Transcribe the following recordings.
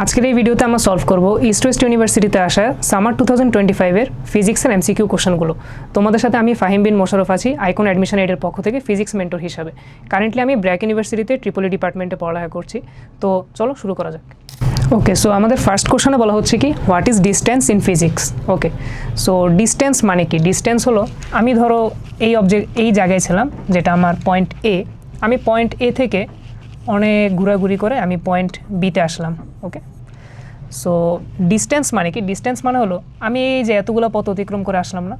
আজকের এই ভিডিওতে আমরা সলভ করব ইস্ট ওয়েস্ট ইউনিভার্সিটিতে আসা সামার টু থাউজেন্ড টোয়েন্টি ফাইভের ফিজিক্সের এমসিকিউ কোশ্চেনগুলো তোমাদের সাথে আমি ফাহিম বিন মোশারফ আছি আইকন অ্যাডমিশন এডের পক্ষ থেকে ফিজিক্স মেন্টর হিসাবে। কারেন্টলি আমি ব্র্যাক ইউনিভার্সিটিতে ট্রিপলি ডিপার্টমেন্টে পড়ালেখা করছি। তো চলো শুরু করা যাক। ওকে সো আমাদের ফার্স্ট কোশ্চেনে বলা হচ্ছে কি what is distance in physics okay so distance মানে কি? ডিস্টেন্স হলো, আমি ধরো এই অবজেক্ট এই জায়গায় ছিলাম, যেটা আমার পয়েন্ট এ আমি পয়েন্ট এ থেকে অনেক ঘোরাঘুরি করে আমি পয়েন্ট বিতে আসলাম ওকে সো ডিস্টেন্স মানে কি? ডিস্টেন্স মানে হলো, আমি এই যে এতগুলো পথ অতিক্রম করে আসলাম না,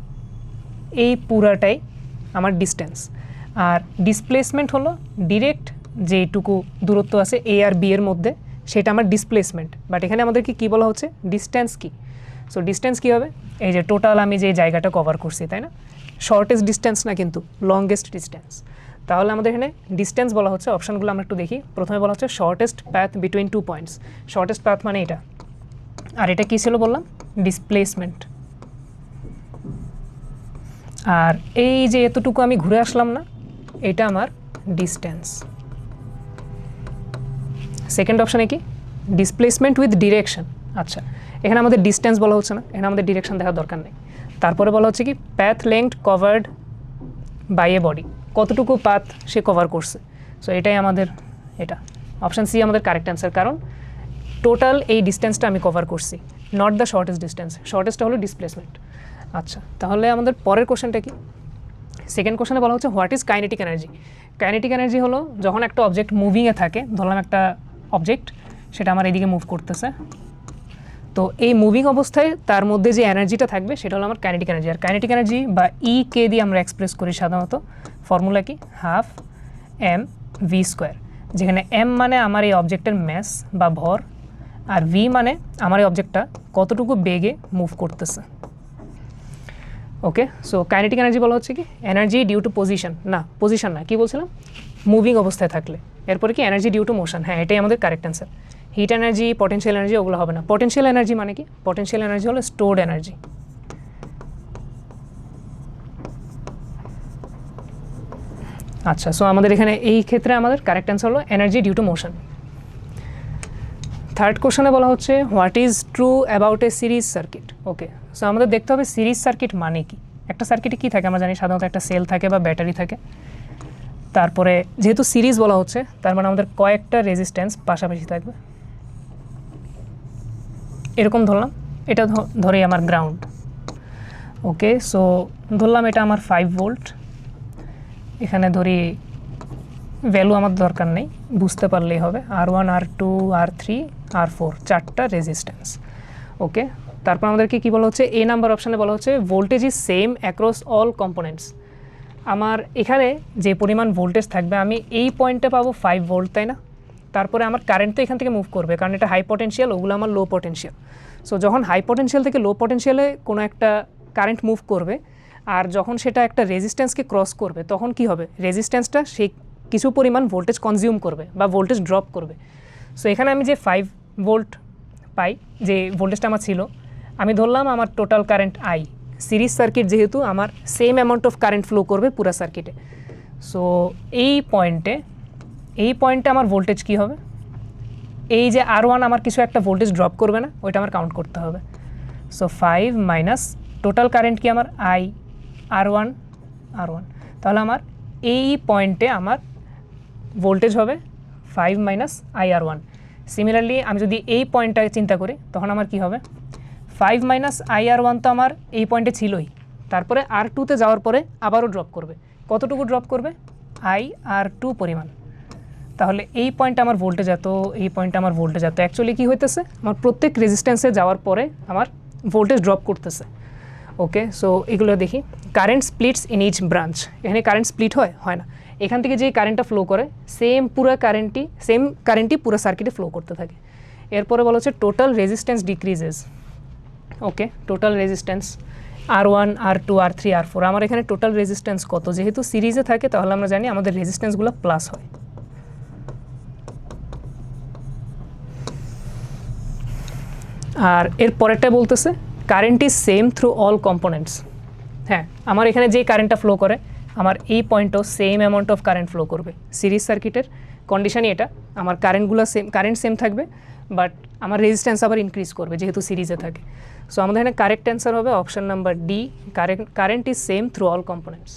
এই পুরাটাই আমার ডিস্টেন্স আর ডিসপ্লেসমেন্ট হলো ডিরেক্ট যেইটুকু দূরত্ব আছে এ আর বি এর মধ্যে, সেটা আমার ডিসপ্লেসমেন্ট বাট এখানে আমাদেরকে কী বলা হচ্ছে? ডিস্টেন্স কি? সো ডিস্টেন্স কী হবে? এই যে টোটাল আমি যে জায়গাটা কভার করছি, তাই না? শর্টেস্ট ডিস্টেন্স না কিন্তু লংগেস্ট ডিস্টেন্স তাহলে আমাদের এখানে ডিস্টেন্স বলা হচ্ছে অপশানগুলো আমরা একটু দেখি। প্রথমে বলা হচ্ছে shortest path between two points shortest path মানে এটা। আর এটা কী ছিল বললাম? ডিসপ্লেসমেন্ট আর এই যে এতটুকু আমি ঘুরে আসলাম না, এটা আমার ডিস্টেন্স সেকেন্ড অপশানে কি? ডিসপ্লেসমেন্ট উইথ ডিরেকশন আচ্ছা এখানে আমাদের ডিস্টেন্স বলা হচ্ছে না, এখানে আমাদের ডিরেকশন দেখার দরকার নেই। তারপরে বলা হচ্ছে কি path length covered by a body কতটুকু পাথ সে কভার করছে। সো এটাই আমাদের এটা। অপশান সি আমাদের কারেক্ট অ্যান্সার কারণ টোটাল এই ডিস্টেন্সটা আমি কভার করছি নট দ্য শর্টেস্ট ডিস্টেন্স শর্টেস্টটা হলো ডিসপ্লেসমেন্ট আচ্ছা তাহলে আমাদের পরের কোশ্চেনটা কি? সেকেন্ড কোশ্চেনে বলা হচ্ছে what is kinetic energy kinetic energy হলো যখন একটা অবজেক্ট মুভিংয়ে থাকে, ধরলাম একটা অবজেক্ট সেটা আমার এদিকে মুভ করতেছে। তো এই মুভিং অবস্থায় তার মধ্যে যে এনার্জিটা থাকবে, সেটা হলো আমার কাইনেটিক এনার্জি আর কাইনেটিক এনার্জি বা ই কে দিয়ে আমরা এক্সপ্রেস করি সাধারণত। ফর্মুলা কি? হাফ এম ভি স্কোয়ার যেখানে এম মানে আমার এই অবজেক্টের ম্যাস বা ভর, আর ভি মানে আমার এই অবজেক্টটা কতটুকু বেগে মুভ করতেছে। ওকে সো কাইনেটিক এনার্জি বলা হচ্ছে কি? এনার্জি ডিউ টু পজিশন না পজিশন না, কি বলছিলাম? মুভিং অবস্থায় থাকলে। এরপরে কি? এনার্জি ডিউ টু মোশন হ্যাঁ এটাই আমাদের correct answer heat energy potential energy ওগুলো হবে না। পটেনশিয়াল এনার্জি মানে কি? পটেনশিয়াল এনার্জি হলো স্টোর্ড এনার্জি আচ্ছা সো আমাদের এখানে এই ক্ষেত্রে আমাদের কারেক্ট অ্যান্সার হলো energy due to motion third কোশ্চেনে বলা হচ্ছে what is true about a series circuit okay so আমাদের দেখতে হবে সিরিজ সার্কিট মানে কি? একটা সার্কিটে কী থাকে? আমরা জানি সাধারণত একটা সেল থাকে বা ব্যাটারি থাকে। তারপরে যেহেতু সিরিজ বলা হচ্ছে, তার মানে আমাদের কয়েকটা রেজিস্ট্যান্স পাশাপাশি থাকবে। এরকম ধরলাম, এটা ধরি আমার গ্রাউন্ড ওকে সো ধরলাম এটা আমার ফাইভ ভোল্ট এখানে ধরি ভ্যালু আমার দরকার নেই, বুঝতে পারলেই হবে। R one R two R three R four চারটা রেজিস্ট্যান্স ওকে তারপর আমাদেরকে কী বলা হচ্ছে? এ নাম্বার অপশানে বলা হচ্ছে voltage is same across all components আমার এখানে যে পরিমাণ ভোল্টেজ থাকবে, আমি এই পয়েন্টে পাবো ফাইভ ভোল্ট তাই না? তারপরে আমার কারেন্ট তো এখান থেকে মুভ করবে, কারণ এটা হাই পটেনশিয়াল ওগুলো আমার লো পটেনশিয়াল সো যখন হাই পটেনশিয়াল থেকে লো পটেনশিয়ালে কোনো একটা কারেন্ট মুভ করবে আর যখন সেটা একটা রেজিস্ট্যান্সকে ক্রস করবে, তখন কি হবে? রেজিস্ট্যান্সটা সেই কিছু পরিমাণ ভোল্টেজ কনজিউম করবে বা ভোল্টেজ ড্রপ করবে। সো এখানে আমি যে ফাইভ ভোল্ট পাই, যে ভোল্টেজটা আমার ছিল, আমি ধরলাম আমার total current I series circuit যেহেতু আমার same amount of current flow করবে পুরো সার্কিটে সো এই পয়েন্টে এই পয়েন্টে আমার ভোল্টেজ কী হবে? এই যে আর ওয়ান আমার কিছু একটা ভোল্টেজ ড্রপ করবে না, ওইটা আমার কাউন্ট করতে হবে। So five minus total current কি আমার I R one R one তাহলে আমার এই পয়েন্টে আমার ভোল্টেজ হবে five minus I R one similarly আমি যদি এই পয়েন্টটাকে চিন্তা করি, তখন আমার কি হবে? Five minus I R one তো আমার এই পয়েন্টে ছিলই। তারপরে আর টুতে যাওয়ার পরে আবারও ড্রপ করবে। কতটুকু ড্রপ করবে? আই আর টু পরিমাণ। তাহলে এই পয়েন্টে আমার ভোল্টেজ এত, এই পয়েন্টে আমার ভোল্টেজ এত। অ্যাকচুয়ালি কী হইতেছে? আমার প্রত্যেক রেজিস্ট্যান্সে যাওয়ার পরে আমার ভোল্টেজ ড্রপ করতেছে। ওকে সো এগুলো দেখি। Current splits in each branch এখানে কারেন্ট স্প্লিট হয়? হয় না। এখান থেকে যে কারেন্টটা ফ্লো করে সেম পুরো কারেন্টই সেম কারেন্টই পুরো সার্কিটে ফ্লো করতে থাকে। এরপরে বলা হচ্ছে total resistance decreases okay total resistance R one R two R three R four আমার এখানে টোটাল রেজিস্ট্যান্স কত? যেহেতু সিরিজে থাকে, তাহলে আমরা জানি আমাদের রেজিস্ট্যান্সগুলো প্লাস হয়। আর এর পরেরটা বলতেছে current is same through all components হ্যাঁ আমার এখানে যে কারেন্টটা ফ্লো করে, আমার এই পয়েন্টও same amount of current flow করবে। সিরিজ সার্কিটের কন্ডিশনই এটা। আমার কারেন্টগুলো সেম কারেন্ট সেম থাকবে বাট আমার রেজিস্ট্যান্স আবার ইনক্রিজ করবে, যেহেতু সিরিজে থাকে। সো আমাদের এখানে কারেক্ট অ্যান্সার হবে option number D current current is same through all components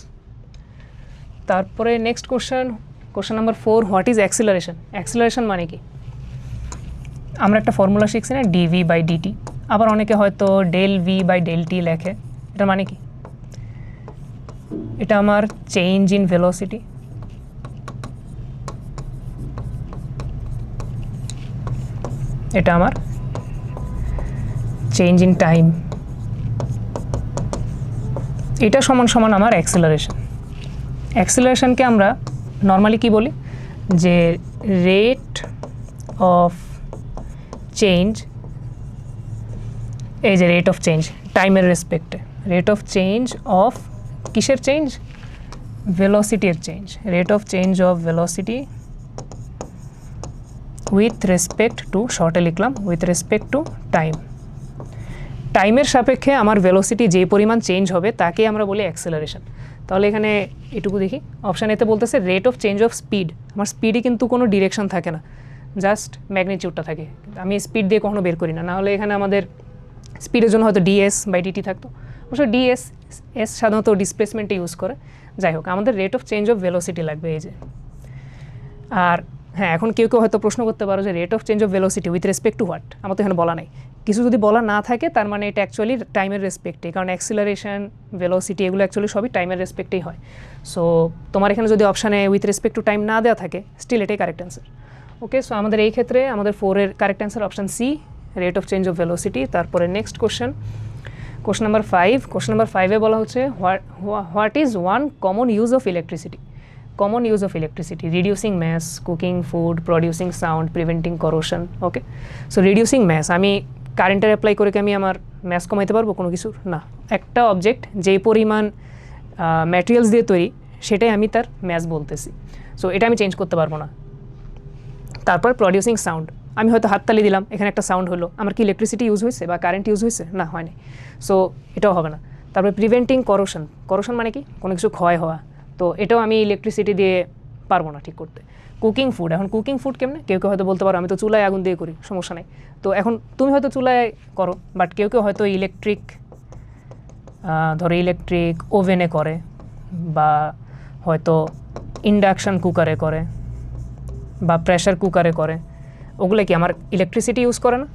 তারপরে next question question number four what is acceleration acceleration মানে কি? আমরা একটা ফর্মুলা শিখছি না ডিভি বাই ডিটি আবার অনেকে হয়তো del V by del T লেখে। এটা মানে কি? এটা আমার চেঞ্জ ইন ভেলোসিটি এটা আমার চেঞ্জ ইন টাইম এটা সমান সমান আমার অ্যাক্সিলারেশন অ্যাক্সিলারেশনকে আমরা নর্মালি কি বলি? যে রেট অফ চেঞ্জ এই যে রেট অফ চেঞ্জ টাইমের রেসপেক্টে রেট অফ চেঞ্জ অফ কিসের change ভেলোসিটির change rate of change of velocity with respect to শর্টে লিখলাম উইথ রেসপেক্ট টু টাইম টাইমের সাপেক্ষে আমার ভেলোসিটি যে পরিমাণ চেঞ্জ হবে, তাকে আমরা বলি অ্যাক্সেলারেশন তাহলে এখানে এটুকু দেখি। অপশান এতে বলতেছে rate of change of speed আমার স্পিডে কিন্তু কোনো ডিরেকশন থাকে না জাস্ট ম্যাগনিটিউডটা থাকে। আমি স্পিড দিয়ে কখনো বের করি না। নাহলে এখানে আমাদের স্পিডের জন্য হয়তো ডিএস বাই ডিটি থাকতো। অবশ্য ডিএস, এস সাধারণত ডিসপ্লেসমেন্টে ইউজ করে। যাই হোক, আমাদের rate of change of velocity লাগবে এই যে। আর হ্যাঁ এখন কেউ কেউ হয়তো প্রশ্ন করতে পারো যে rate of change of velocity with respect to what আমার তো এখানে বলা নাই। কিছু যদি বলা না থাকে, তার মানে এটা অ্যাকচুয়ালি টাইমের রেসপেক্টে কারণ অ্যাক্সিলারেশন ভেলোসিটি এগুলো অ্যাকচুয়ালি সবই টাইমের রেসপেক্টেই হয়। সো তোমার এখানে যদি অপশানে উইথ রেসপেক্ট টু টাইম না দেওয়া থাকে স্টিল এটাই কারেক্ট অ্যান্সার ওকে সো আমাদের এই ক্ষেত্রে আমাদের ফোরের correct answer option C rate of change of velocity তারপরে next question question number five question number ফাইভে বলা হচ্ছে what is one common use of electricity common use of electricity reducing mass cooking food producing sound preventing corrosion okay so reducing mass আমি কারেন্টের apply করে কি আমি আমার mass কমাইতে পারব? কোনো কিছুর? না। একটা অবজেক্ট যেই পরিমাণ ম্যাটেরিয়ালস দিয়ে তৈরি, সেটাই আমি তার ম্যাস বলতেছি। সো এটা আমি চেঞ্জ করতে পারব না। তারপর প্রডিউসিং সাউন্ড আমি হয়তো হাততালি দিলাম, এখানে একটা সাউন্ড হলো। আমার কি ইলেকট্রিসিটি ইউজ হয়েছে বা কারেন্ট ইউজ হয়েছে? না, হয়নি। সো এটাও হবে না। তারপরে প্রিভেন্টিং করোশন করোশন মানে কি? কোনো কিছু ক্ষয় হওয়া। তো এটাও আমি ইলেকট্রিসিটি দিয়ে পারব না ঠিক করতে। কুকিং ফুড এখন কুকিং ফুড কেমনে? কেউ কেউ হয়তো বলতে পারো, আমি তো চুলায় আগুন দিয়ে করি, সমস্যা নেই। তো এখন তুমি হয়তো চুলায় করো বাট কেউ কেউ হয়তো ইলেকট্রিক ধরো ইলেকট্রিক ওভেনে করে, বা হয়তো ইন্ডাকশান কুকারে করে, বা প্রেশার কুকারে করে। ওগুলো কি আমার ইলেকট্রিসিটি ইউজ করে না?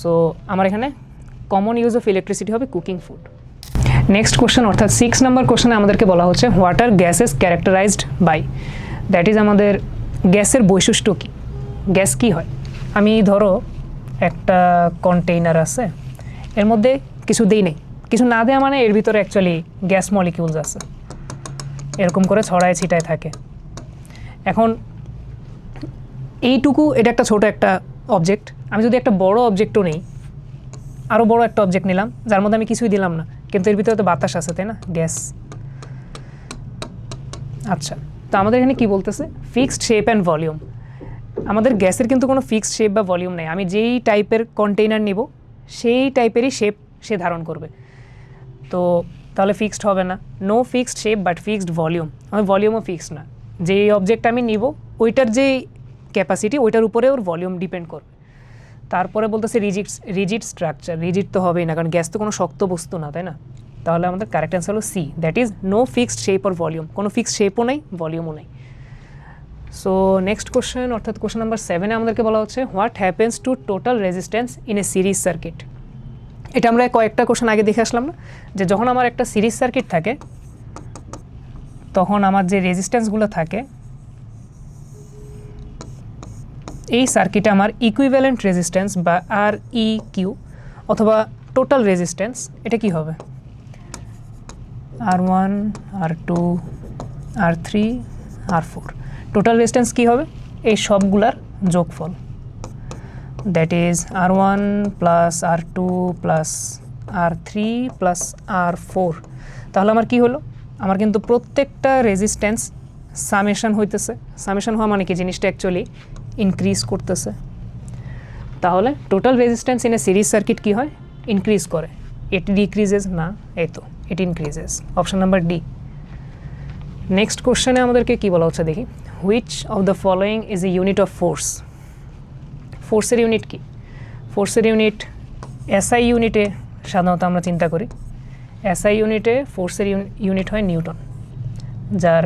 সো আমার এখানে কমন ইউজ অফ ইলেকট্রিসিটি হবে কুকিং ফুড নেক্সট কোশ্চেন অর্থাৎ সিক্স নাম্বার কোশ্চেনে আমাদেরকে বলা হচ্ছে what are gases characterized by that is আমাদের গ্যাসের বৈশিষ্ট্য কী? গ্যাস কী হয়? আমি ধরো একটা কন্টেইনার আছে, এর মধ্যে কিছু দিই নেই। কিছু না দেওয়া মানে এর ভিতরে অ্যাকচুয়ালি গ্যাস মলিকিউলস আছে। এরকম করে ছড়ায় ছিটায় থাকে। এখন এইটুকু এটা একটা ছোট একটা অবজেক্ট আমি যদি একটা বড় অবজেক্টও নেই আরও বড় একটা অবজেক্ট নিলাম, যার মধ্যে আমি কিছুই দিলাম না, কিন্তু এর ভিতরে তো বাতাস আছে, তাই না? গ্যাস আচ্ছা তো আমাদের এখানে কি বলতেছে? ফিক্সড শেপ অ্যান্ড ভলিউম আমাদের গ্যাসের কিন্তু কোনো ফিক্সড শেপ বা ভলিউম নেই। আমি যেই টাইপের কন্টেইনার নিব, সেই টাইপেরই শেপ সে ধারণ করবে। তো তাহলে ফিক্সড হবে না। No fixed shape but fixed volume আমার ভলিউমও ফিক্সড না। যেই অবজেক্ট আমি নিব, ওইটার যে ক্যাপাসিটি ওইটার উপরে ওর ভলিউম ডিপেন্ড করবে। তারপরে বলতেছে রিজিট রিজিট স্ট্রাকচার রিজিট তো হবেই না, কারণ গ্যাস তো কোনো শক্ত বস্তু না, তাই না? তাহলে আমাদের কারেক্ট অ্যান্সার হলো C that is no fixed shape or volume কোনো ফিক্সড শেপও নেই ভলিউমও নেই। সো নেক্সট কোশ্চেন অর্থাৎ কোশ্চেন নাম্বার সেভেনে আমাদেরকে বলা হচ্ছে what happens to total resistance in a series circuit এটা আমরা কয়েকটা কোশ্চেন আগে দেখে আসলাম না, যে যখন আমার একটা সিরিজ সার্কিট থাকে, তখন আমার যে রেজিস্ট্যান্সগুলো থাকে এই সার্কিটে আমার ইকুইভ্যালেন্ট রেজিস্ট্যান্স বা আর ই কিউ অথবা টোটাল রেজিস্ট্যান্স এটা কি হবে? R one R two R three R four total resistance কী হবে? এই সবগুলার যোগফল। That is R one plus R two plus R three plus R four তাহলে আমার কি হলো? আমার কিন্তু প্রত্যেকটা রেজিস্ট্যান্স সামেশন হইতেছে। সামেশন হওয়া মানে কি? জিনিসটা অ্যাকচুয়ালি ইনক্রিজ করতেছে। তাহলে total resistance in a series circuit কী হয়? ইনক্রিজ করে। ইট ডিক্রিজেস না, এই তো it increases option number D next কোশ্চেনে আমাদেরকে কী বলা হচ্ছে দেখি? Which of the following is a unit of force ফোর্সের ইউনিট কি? ফোর্সের ইউনিট এসআই ইউনিটে সাধারণত আমরা চিন্তা করি। এসআই ইউনিটে ফোর্সের ইউনিট হয় নিউটন, যার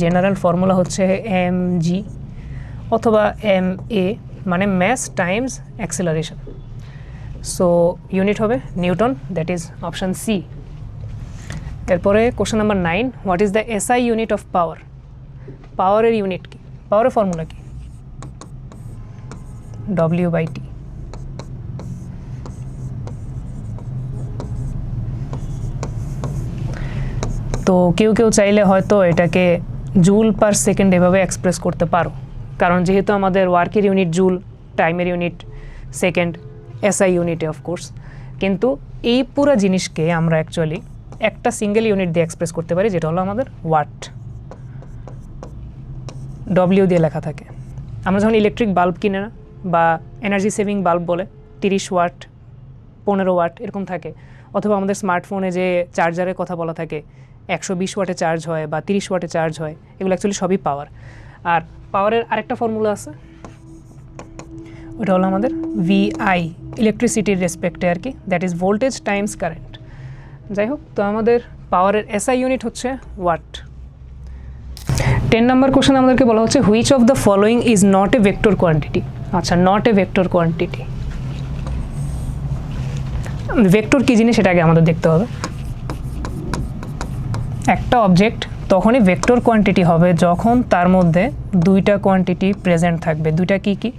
জেনারেল ফর্মুলা হচ্ছে এম জি অথবা এম, এ মানে mass times acceleration so unit হবে newton that is option C এরপরে question number nine what is the SI unit of power পাওয়ারের ইউনিট কি? পাওয়ারের ফর্মুলা কি? ডব্লিউ বাই টি তো কেউ কেউ চাইলে হয়তো এটাকে জুল পার সেকেন্ড এভাবে এক্সপ্রেস করতে পারো। কারণ যেহেতু আমাদের ওয়ার্কের ইউনিট জুল, টাইমের ইউনিট, সেকেন্ড এসআই ইউনিটে অফকোর্স কিন্তু এই পুরো জিনিসকে আমরা অ্যাকচুয়ালি একটা সিঙ্গেল ইউনিট দিয়ে এক্সপ্রেস করতে পারি, যেটা হলো আমাদের ওয়াট ডব্লিউ দিয়ে লেখা থাকে। আমরা যখন ইলেকট্রিক বাল্ব কিনে না, বা এনার্জি সেভিং বাল্ব বলে, তিরিশ ওয়াট পনেরো ওয়াট এরকম থাকে, অথবা আমাদের স্মার্টফোনে যে চার্জারের কথা বলা থাকে, একশো বিশ ওয়াটে চার্জ হয়, বা তিরিশ ওয়াটে চার্জ হয়, এগুলো অ্যাকচুয়ালি সবই পাওয়ার আর পাওয়ারের আরেকটা ফর্মুলা আছে। ওটা হলো আমাদের ভিআই ইলেকট্রিসিটির রেসপেক্টে আর কি। That is voltage times current যাই হোক, তো আমাদের পাওয়ারের এসআই ইউনিট হচ্ছে ওয়াট টেন নাম্বার কোশ্চেন আমাদেরকে বলা হচ্ছে which of the following is not a vector quantity আচ্ছা not a vector quantity vector কী জিনিস সেটা আগে আমাদের দেখতে হবে। একটা অবজেক্ট তখনই ভেক্টর কোয়ান্টিটি হবে যখন তার মধ্যে দুইটা কোয়ান্টিটি প্রেজেন্ট থাকবে। দুইটা কি কি?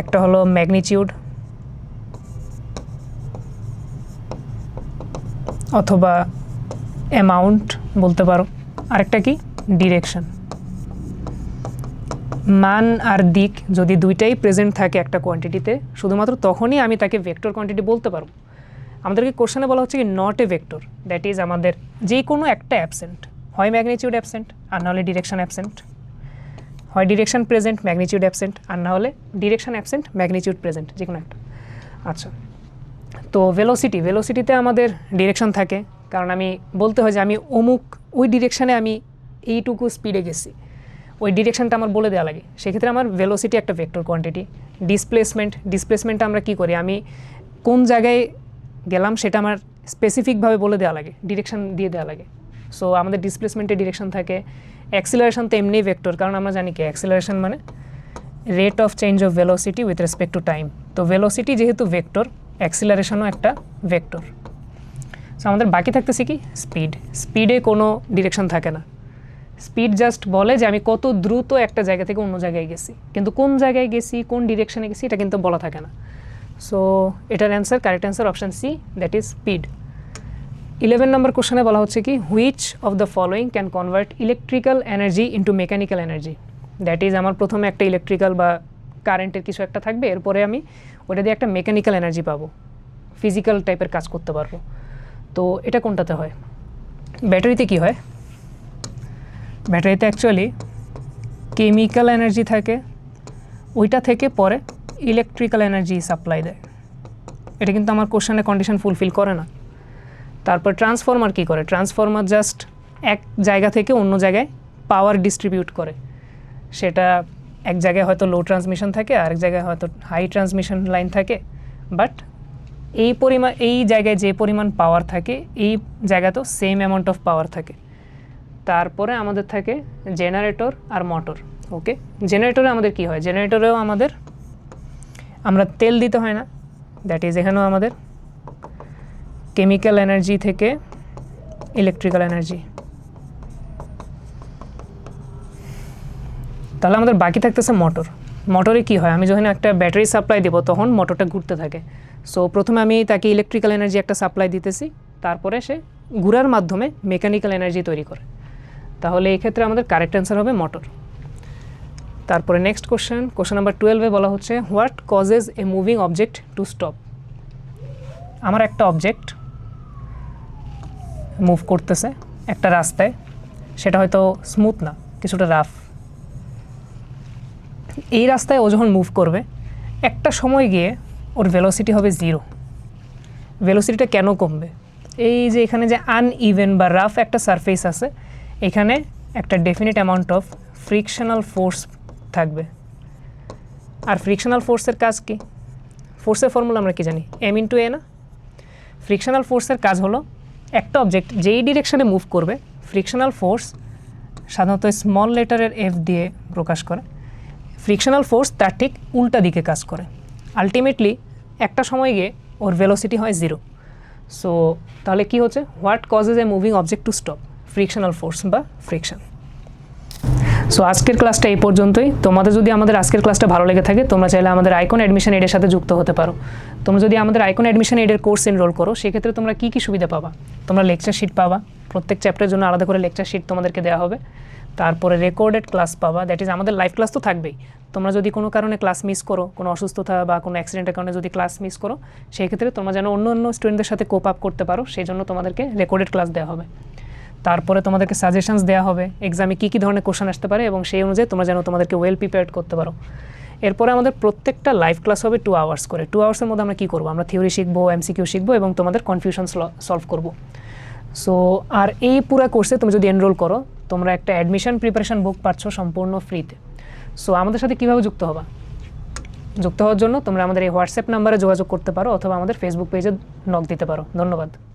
একটা হলো ম্যাগনিচিউড অথবা অ্যামাউন্ট বলতে পারো। আরেকটা কি? ডিরেকশন মান আর দিক যদি দুইটাই প্রেজেন্ট থাকে একটা কোয়ান্টিটিতে শুধুমাত্র তখনই আমি তাকে ভেক্টর কোয়ান্টিটি বলতে পারব। আমাদেরকে কোশ্চেনে বলা হচ্ছে কি not a vector that is আমাদের যে কোনো একটা অ্যাবসেন্ট হয় ম্যাগনিচিউড অ্যাবসেন্ট আর নাহলে ডিরেকশন অ্যাবসেন্ট হয় ডিরেকশন প্রেজেন্ট ম্যাগনিচিউড অ্যাবসেন্ট আর না হলে ডিরেকশন অ্যাবসেন্ট ম্যাগনিচিউড প্রেজেন্ট যে কোনো একটা। আচ্ছা তো ভেলোসিটি ভেলোসিটিতে আমাদের ডিরেকশন থাকে, কারণ আমি বলতে হয় যে আমি অমুক, ওই ডিরেকশানে আমি এইটুকু স্পিডে গেছি। ওই ডিরেকশনটা আমার বলে দেওয়া লাগে। সেক্ষেত্রে আমার ভেলোসিটি একটা ভেক্টর কোয়ান্টিটি ডিসপ্লেসমেন্ট ডিসপ্লেসমেন্টটা আমরা কি করি? আমি কোন জায়গায় গেলাম সেটা আমার স্পেসিফিকভাবে বলে দেওয়া লাগে। ডিরেকশন দিয়ে দেওয়া লাগে। সো আমাদের ডিসপ্লেসমেন্টের ডিরেকশন থাকে। অ্যাক্সিলারেশন তো এমনি ভেক্টর কারণ আমরা জানি কি অ্যাক্সিলারেশন মানে rate of change of velocity with respect to time তো ভেলোসিটি যেহেতু ভেক্টর অ্যাক্সিলারেশনও একটা ভেক্টর সো আমাদের বাকি থাকতেছে কি? স্পিড স্পিডে কোনো ডিরেকশন থাকে না। স্পিড জাস্ট বলে যে, আমি কত দ্রুত একটা জায়গা থেকে অন্য জায়গায় গেছি। কিন্তু কোন জায়গায় গেছি, কোন ডিরেকশনে গেছি, এটা কিন্তু বলা থাকে না। সো এটার answer correct answer option C that is speed eleven number কোশ্চেনে বলা হচ্ছে কি which of the following can convert electrical energy into mechanical energy that is আমার প্রথমে একটা ইলেকট্রিক্যাল বা কারেন্টের কিছু একটা থাকবে, এরপরে আমি ওটা দিয়ে একটা মেকানিক্যাল এনার্জি পাবো ফিজিক্যাল টাইপের কাজ করতে পারব। তো এটা কোনটাতে হয়? ব্যাটারিতে কি হয়? ব্যাটারিতে অ্যাকচুয়ালি কেমিক্যাল এনার্জি থাকে, ওইটা থেকে পরে ইলেকট্রিক্যাল এনার্জি সাপ্লাই দেয়। এটা কিন্তু আমার কোশ্চেনে কন্ডিশন ফুলফিল করে না। তারপর ট্রান্সফর্মার কি করে? ট্রান্সফর্মার জাস্ট এক জায়গা থেকে অন্য জায়গায় পাওয়ার ডিস্ট্রিবিউট করে। সেটা এক জায়গায় হয়তো লো ট্রান্সমিশন থাকে, আরেক জায়গায় হয়তো হাই ট্রান্সমিশন লাইন থাকে বাট এই পরিমাণ এই জায়গায় যে পরিমাণ পাওয়ার থাকে, এই জায়গাতেও সেম অ্যামাউন্ট অফ পাওয়ার থাকে। তারপরে আমাদের থাকে জেনারেটর আর মোটর ওকে জেনারেটরে আমাদের কি হয়? জেনারেটরেও আমাদের, আমরা তেল দিতে হয় না দ্যাট ইজ এখানেও আমাদের কেমিক্যাল এনার্জি থেকে ইলেকট্রিক্যাল এনার্জি। তাহলে আমাদের বাকি থাকতেছে মোটর। মোটরে কি হয়? আমি যখন একটা ব্যাটারি সাপ্লাই দেবো, তখন মোটরটা ঘুরতে থাকে। সো প্রথমে আমি তাকে ইলেকট্রিক্যাল এনার্জি একটা সাপ্লাই দিতেছি। তারপরে সে ঘুরার মাধ্যমে মেকানিক্যাল এনার্জি তৈরি করে। তাহলে এই ক্ষেত্রে আমাদের কারেক্ট অ্যান্সার হবে মোটর। তারপরে নেক্সট কোশ্চেন। কোশ্চেন নাম্বার টুয়েলভে বলা হচ্ছে, what causes a moving object to stop? আমার একটা অবজেক্ট। মুভ করতেছে একটা রাস্তায়, সেটা হয়তো স্মুথ না, কিছুটা রাফ এই রাস্তায় ও যখন মুভ করবে, একটা সময় গিয়ে ওর ভেলোসিটি হবে জিরো ভেলোসিটিটা কেন কমবে? এই যে এখানে যে আনইভেন বা রাফ একটা সারফেস আছে, এখানে একটা definite amount of frictional force থাকবে। আর ফ্রিকশনাল ফোর্সের কাজ কি? ফোর্সের ফর্মুলা আমরা কি জানি? এম ইন্টু এ না? ফ্রিকশনাল ফোর্সের কাজ হলো একটা অবজেক্ট যেই ডিরেকশনে মুভ করবে ফ্রিকশনাল ফোর্স সাধারণত স্মল লেটারের এফ দিয়ে প্রকাশ করে। ফ্রিকশনাল ফোর্স তার ঠিক উল্টা দিকে কাজ করে। আলটিমেটলি একটা সময় গিয়ে ওর ভেলোসিটি হয় জিরো সো তাহলে কি হচ্ছে? What causes a moving object to stop frictional force বা ফ্রিকশন সো আজকের ক্লাসটা এই পর্যন্তই। তোমাদের যদি আমাদের আজকের ক্লাসটা ভালো লেগে থাকে, তোমরা চাইলে আমাদের আইকন অ্যাডমিশন এডের সাথে যুক্ত হতে পারো। তোমরা যদি আমাদের আইকন অ্যাডমিশন এডের কোর্স এনরোল করো, সেক্ষেত্রে তোমরা কী কী সুবিধা পাবা? তোমরা লেকচার শিট পাবা। প্রত্যেক চ্যাপ্টারের জন্য আলাদা করে লেকচার শিট তোমাদেরকে দেওয়া হবে। তারপরে রেকর্ডেড ক্লাস পাবা। দ্যাট ইজ আমাদের লাইভ ক্লাস তো থাকবেই। তোমরা যদি কোনো কারণে ক্লাস মিস করো, কোনো অসুস্থতা বা কোনো অ্যাক্সিডেন্টের কারণে যদি ক্লাস মিস করো সেই ক্ষেত্রে তোমরা যেন অন্য অন্য স্টুডেন্টদের সাথে কোপ আপ করতে পারো, সেই জন্য তোমাদেরকে রেকর্ডেড ক্লাস দেওয়া হবে। তারপরে তোমাদেরকে সাজেশনস দেওয়া হবে এক্সামে কী কী ধরনের কোশ্চেন আসতে পারে এবং সেই অনুযায়ী তোমরা যেন তোমাদেরকে ওয়েল প্রিপেয়ার্ড করতে পারো। এরপরে আমাদের প্রত্যেকটা লাইভ ক্লাস হবে টু আওয়ার্স করে। টু আওয়ার্সের মধ্যে আমরা কী করব? আমরা থিওরি শিখব এমসিকিউ শিখব এবং তোমাদের কনফিউশন সলভ করব। সো আর এই পুরো কোর্সে তুমি যদি এনরোল করো, তোমরা একটা অ্যাডমিশন প্রিপারেশন বুক পাচ্ছ সম্পূর্ণ ফ্রিতে সো আমাদের সাথে কীভাবে যুক্ত হবা? যুক্ত হওয়ার জন্য তোমরা আমাদের এই হোয়াটসঅ্যাপ নাম্বারে যোগাযোগ করতে পারো অথবা আমাদের ফেসবুক পেজে নক দিতে পারো। ধন্যবাদ।